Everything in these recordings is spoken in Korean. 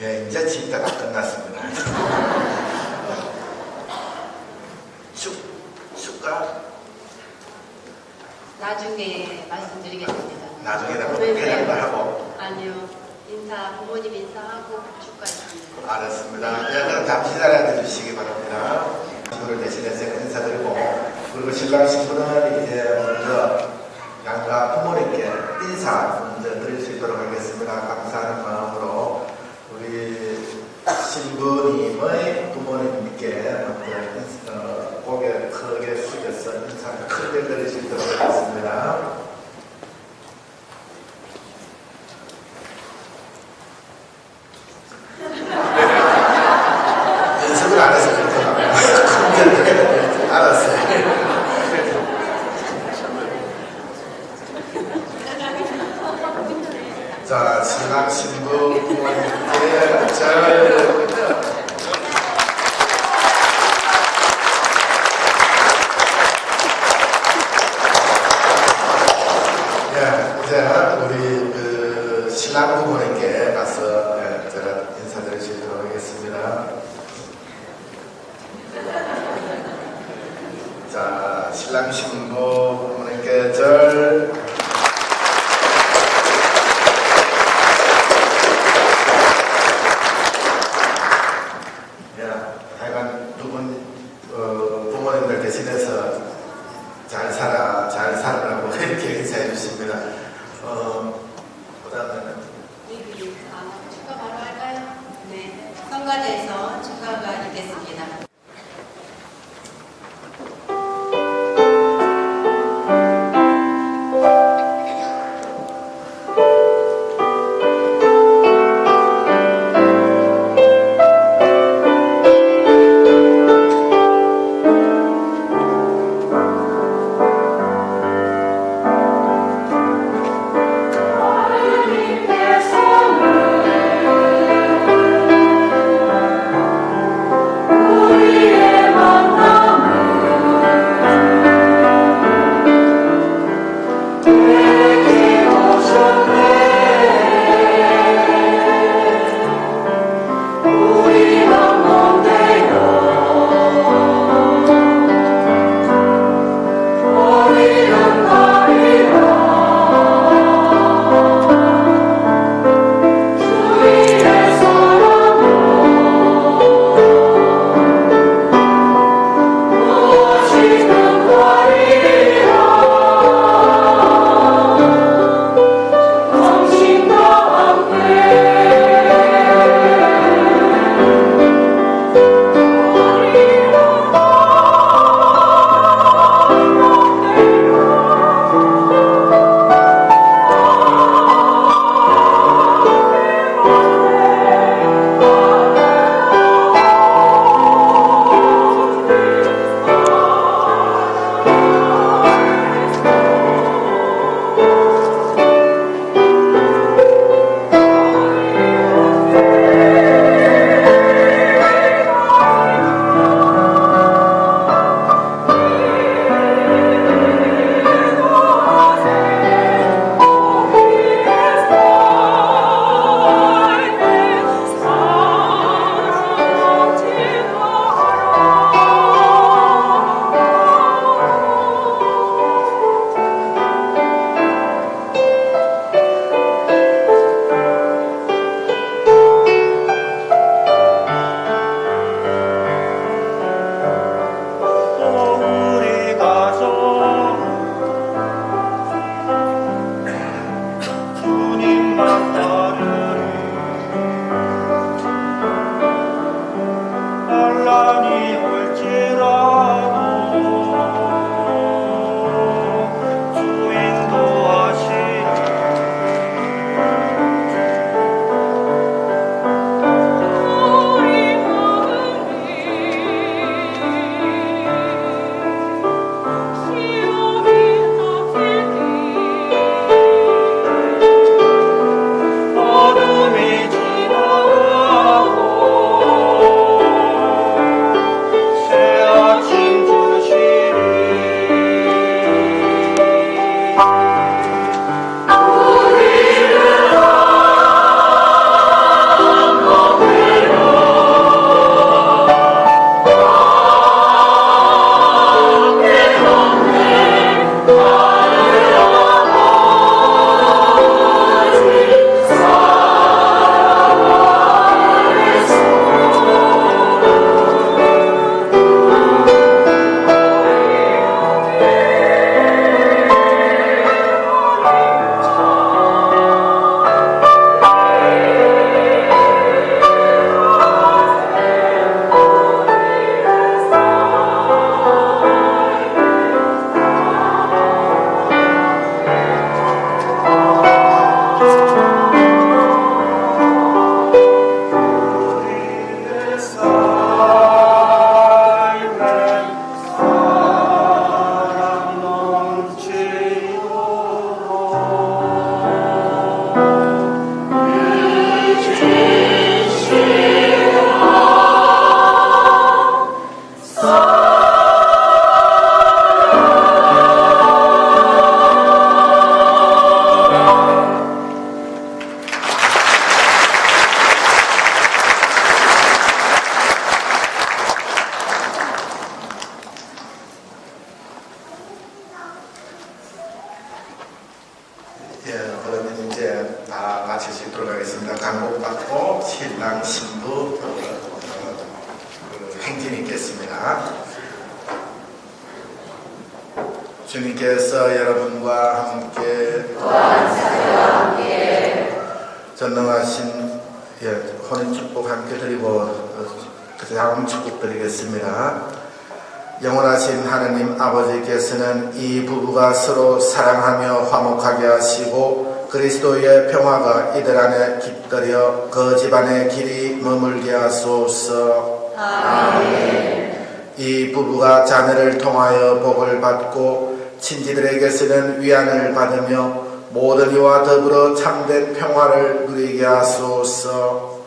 예, 이제 집회가 끝났습니다. 축, 축가 나중에 말씀드리겠습니다. 나중에다가 네, 회장도 네. 하고 아니요. 인사, 부모님 인사하고 축하했습니다. 알았습니다. 예, 그럼 잠시 기다려 주시기 바랍니다. 신부를 대신해서 인사드리고 그리고 신랑 신부는 이제 먼저 양가 부모님께 인사 먼저 드릴 수 있도록 하겠습니다. 감사하는 우리 신부님의 부모님께 어, 고개 크게 숙여서 인사 크게 있도록 하겠습니다. 연습을 안 해서 그렇구나. 알았어요. 자, 신랑 신부 부모님께 잘 하나님 신랑 신부 그 행진이 있겠습니다. 주님께서 여러분과 함께 전능하신 예, 혼인 축복 함께 드리고 어, 그 다음 축복 드리겠습니다. 영원하신 하느님 아버지께서는 이 부부가 서로 사랑하며 화목하게 하시고 그리스도의 평화가 이들 안에 깃들여 그 집안의 길이 머물게 하소서. 이 부부가 자녀를 통하여 복을 받고 친지들에게서는 위안을 받으며 모든 이와 더불어 참된 평화를 누리게 하소서.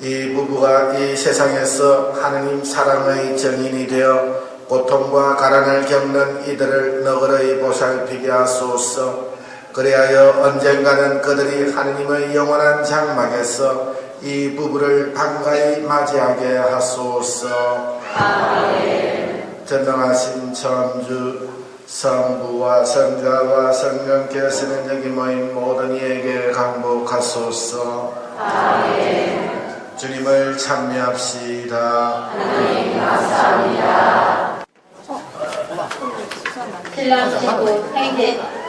이 부부가 이 세상에서 하느님 사랑의 정인이 되어 고통과 가난을 겪는 이들을 너그러이 보살피게 하소서. 그리하여 언젠가는 그들이 하느님의 영원한 장막에서 이 부부를 반가이 맞이하게 하소서. 전능하신 천주 성부와 성자와 성령께서는 여기 모인 모든 이에게 강복하소서. 주님을 찬미합시다. 신부 행진 신랑 신부의 사진